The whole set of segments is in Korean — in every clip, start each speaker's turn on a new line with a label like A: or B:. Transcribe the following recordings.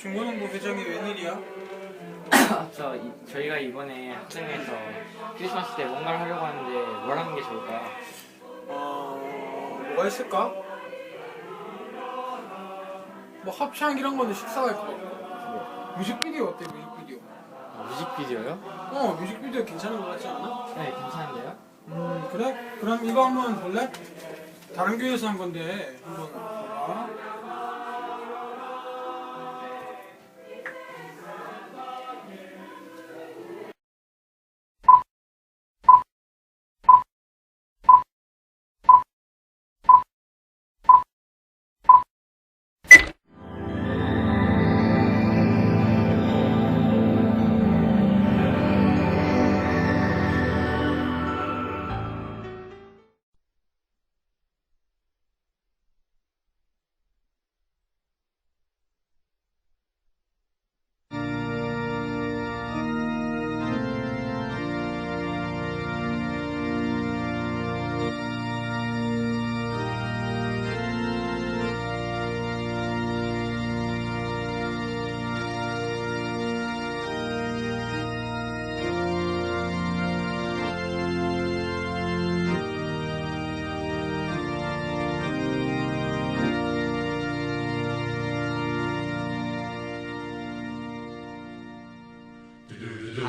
A: 중고등부 회장이 웬일이야?
B: 저 이- 저희가 이번에 학생회에서 크리스마스 때 뭔가를 하려고 하는데 뭘 하는 게 좋을까요?
A: 어... 뭐가 있을까? 뭐 합창이란 거는 식사할 것 같고 뮤직비디오 어때 뮤직비디오?
B: 아, 뮤직비디오요?
A: 어 뮤직비디오 괜찮은 것 같지 않아?
B: 네, 괜찮은데요?
A: 음 그래? 그럼 이거 한번 볼래? 다른 교회에서 한 건데 한번 봐봐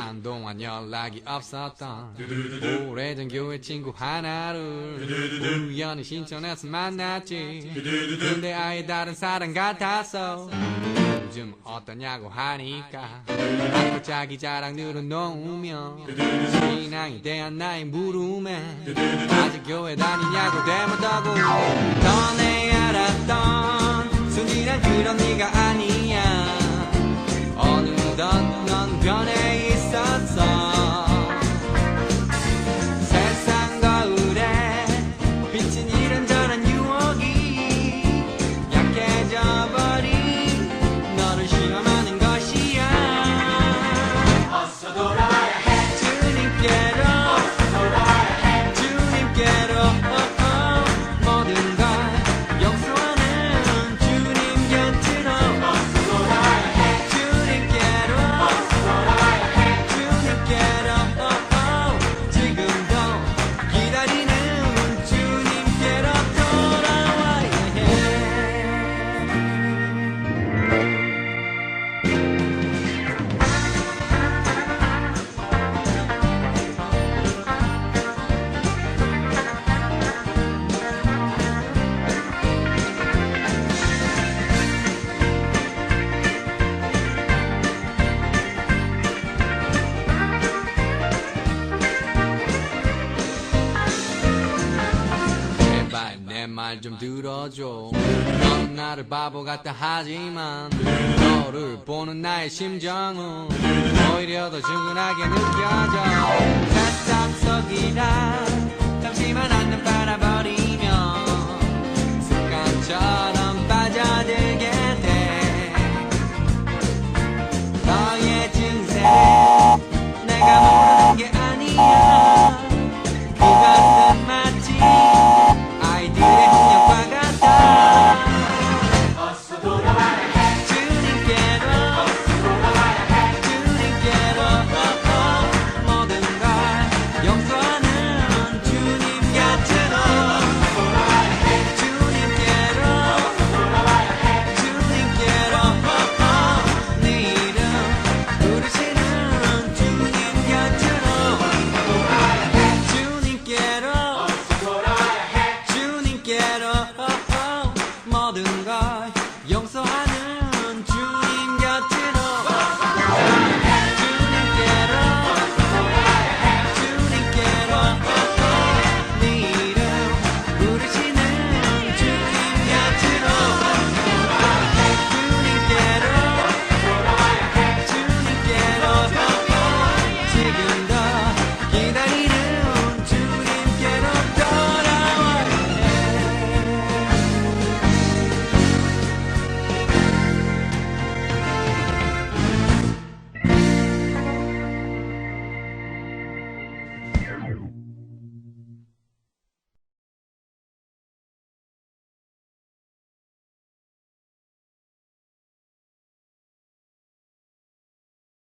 C: 한동안 연락이 없었던 오래전 교회 친구 하나를 우연히 신청해서 만났지. 근데 아예 다른 사람 같았어 요즘 어떠냐고 하니까 자꾸 자기 자랑 늘어놓으며 신앙에 대한 나의 물음에 아직 교회 다니냐고 대묻다고 전에 알았던 순진한 그런 네가 아니야. 어느덧 넌 변해 말 좀 들어줘. 넌 나를 바보 같다 하지만 너를 보는 나의 심정은 오히려 더 충분하게 느껴져. 사상 속이라 잠시만 안눈 바라버리면 습관처럼